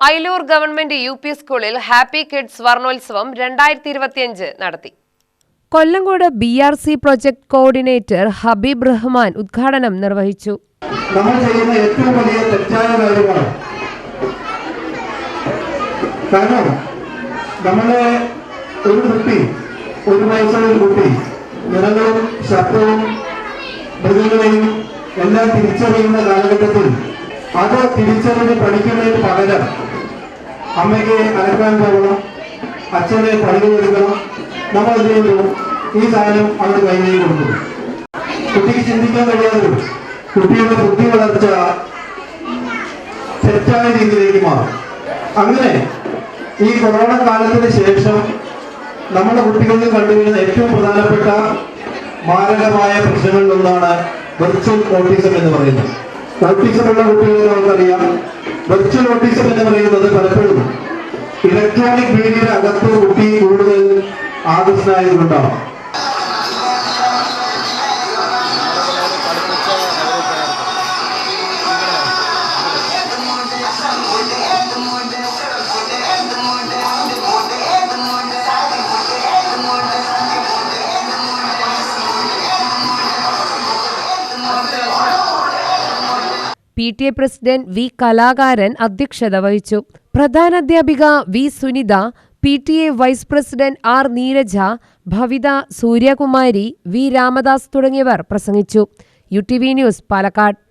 Ayilur government U P സ്കൂളിൽ happy kids വർണോത്സവം രണ്ടായിരത്തി ഇരുപത്തിയഞ്ച് നടത്തി. Kollengode B R C project coordinator Habeeb Rahman ഉദ്ഘാടനം നിർവഹിച്ചു. നമ്മൾ ചെയ്യുന്ന ഏറ്റവും വലിയ തെറ്റായ കാര്യമാണ്. കാരണം നമ്മളെ ഒരു കുട്ടി ഒരു വയസ്സുള്ള ഒരു കുട്ടി നിറങ്ങളും ശബ്ദവും മൃഗങ്ങളെയും എല്ലാം തിരിച്ചറിയുന്ന കാലഘട്ടത്തിൽ അത് തിരിച്ചറിഞ്ഞ് പഠിക്കുന്നതിന് പകരം അമ്മയ്ക്ക് അലക്കാൻ പോകണം അച്ഛനെ പണി എടുക്കണം നമ്മൾ ചെയ്യുന്നു ഈ സാധനം അവരുടെ കയ്യിലേക്ക് കൊടുക്കുന്നു കുട്ടിക്ക് ചിന്തിക്കാൻ കഴിയാതെ കുട്ടിയുടെ ബുദ്ധി വളർച്ച തെറ്റായ രീതിയിലേക്ക് മാറും. അങ്ങനെ ഈ കൊറോണ കാലത്തിന് ശേഷം നമ്മുടെ കുട്ടികളിൽ കണ്ടുവരുന്ന ഏറ്റവും പ്രധാനപ്പെട്ട മാരകമായ പ്രശ്നങ്ങളിൽ ഒന്നാണ് വെർച്വൽ ഓട്ടിസം എന്ന് പറയുന്നത്. ഓട്ടിസം ഉള്ള കുട്ടികളെ നമുക്കറിയാം. വെർച്വൽ ഓട്ടിസം എന്ന് പറയുന്നത് ഇലക്ട്രോണിക് മീഡിയയുടെ അകത്ത് കുട്ടി കൂടുതൽ ആകർഷണമായതുകൊണ്ടാണ് P T A president V കലാകാരൻ അധ്യക്ഷത വഹിച്ചു. പ്രധാനാധ്യാപിക V Sunitha P T A vice president R Neeraja Bhavitha Suryakumari V Ramadas തുടങ്ങിയവർ പ്രസംഗിച്ചു. U T V news Palakkad.